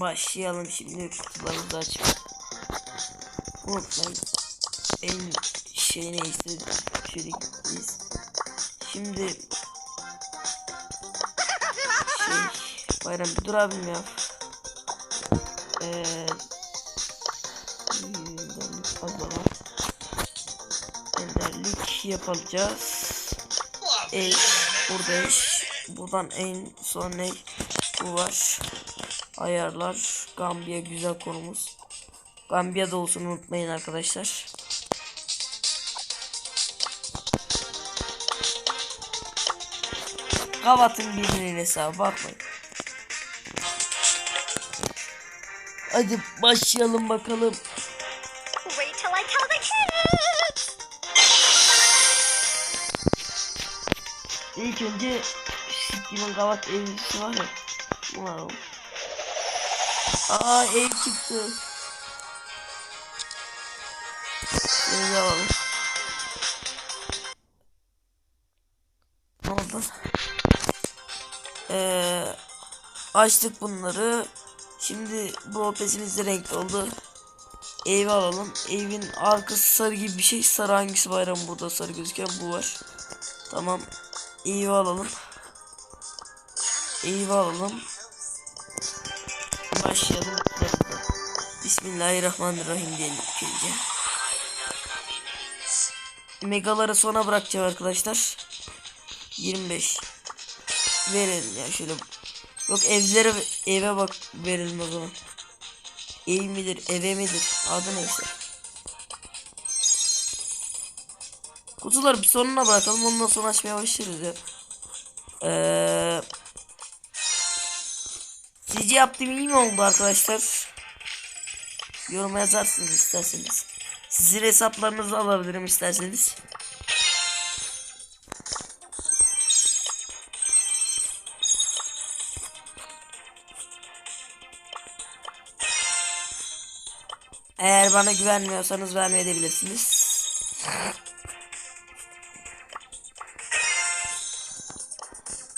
Başlayalım şimdi kutularımızı açıp. Unutmayın. En şey neyse biz. Şimdi şey bayram bir dur abim ya. Eee. Enderlik yapacağız. Eş burada eş. Buradan en son ne? Bu var. Ayarlar. Gambiya güzel konumuz. Gambiya da olsun unutmayın arkadaşlar. Kavatın birbirinin hesabı bakmayın. Hadi başlayalım bakalım. İlk önce Sikim'in kavat evlisi var ya. Alalım. Aa ev çıktı. Alalım. Ne oldu? Ee, açtık bunları. Şimdi bu pesimiz de renkli oldu. Evi alalım. Evin arkası sarı gibi bir şey. Sarı hangisi bayram burada sarı gözüken bu var. Tamam. Evi alalım. Evi alalım. Başlayalım. Bismillahirrahmanirrahim diyelim önce. Megaları sona bırakacağım arkadaşlar. 25. Verelim ya şöyle. Yok evlere eve bak verelim o zaman. Ev midir eve midir adı neyse. Kutuları bir sonuna bırakalım ondan sonra açmaya başlarız ya. Eee Sizce yaptığım iyi mi oldu arkadaşlar? Yoruma yazarsınız isterseniz. Sizin hesaplarınızı alabilirim isterseniz. Eğer bana güvenmiyorsanız vermeyebilirsiniz.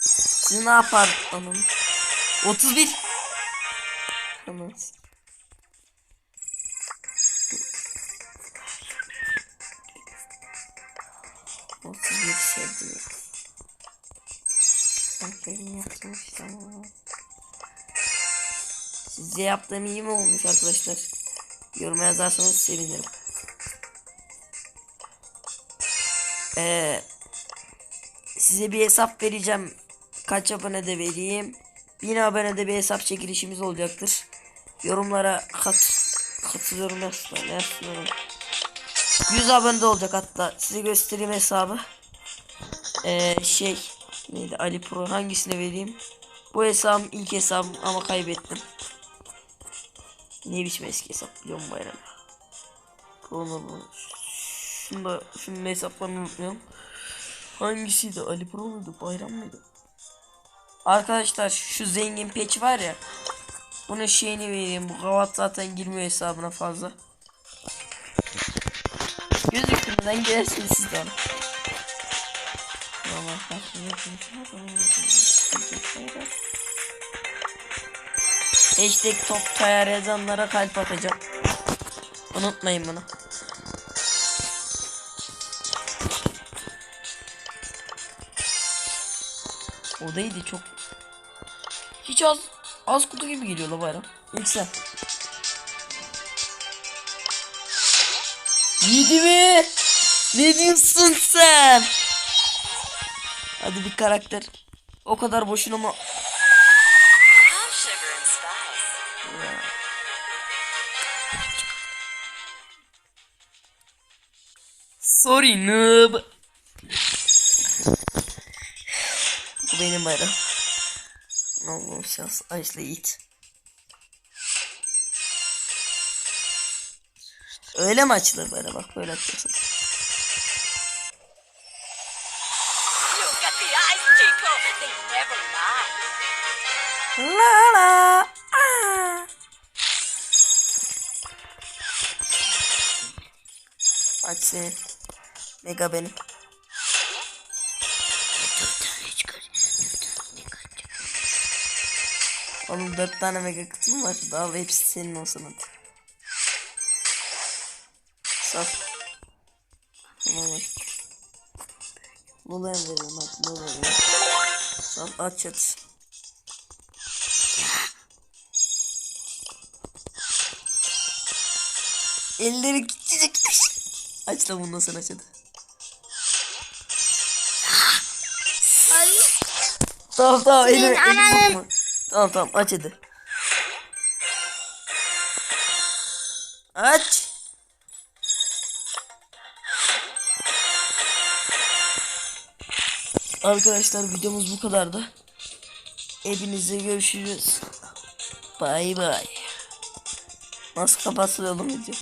Siz ne yapar onun? 31 Tamam. Otuz bir sevdi. Aferin yapmış tamam. Sizce yaptığım iyi mi olmuş arkadaşlar? Yoruma yazarsanız sevinirim. Ee, size bir hesap vereceğim. Kaç abone de vereyim. 1000 abone de bir hesap çekilişimiz olacaktır. Yorumlara kat katılıyorum yazsınlar. yazsınlar. 100 abone olacak hatta. Size göstereyim hesabı. Ee, şey neydi Ali Pro hangisini vereyim? Bu hesabım ilk hesabım ama kaybettim. Ne biçim eski hesap biliyorum bayram. Pro bu. Şunu şunun hesaplarını unutmuyorum. Hangisiydi? Ali Pro muydu? Bayram mıydı? Arkadaşlar şu zengin peç var ya. Bunun şeyini vereyim. Bu kavat zaten girmiyor hesabına fazla. Gözükmeden gelirsiniz siz de ona. Hashtag top tayar yazanlara kalp atacağım. Unutmayın bunu. O değildi çok. Hiç az az kutu gibi geliyor la bayram. Sen. Yedi mi? Ne diyorsun sen? Hadi bir karakter. O kadar boşuna mı? Sorry noob. Bu benim bayram. Allah'ım şans. Ice'la Yiğit. Öyle mi açılır böyle bak böyle açıyorsun. La la. Aa. Seni. Mega benim. Oğlum dört tane mega kutum var. Daha hepsi senin olsun hadi. Sal. Tamam bak. Lula'ya veriyorum hadi Lula'ya. Sal aç aç. Elleri gidecek. Aç da bundan sonra aç hadi. Tamam tamam elimi, elimi. Tamam tamam aç hadi. Aç. Arkadaşlar videomuz bu kadardı. Hepinizle görüşürüz. Bay bay. Nasıl kapatılıyor video?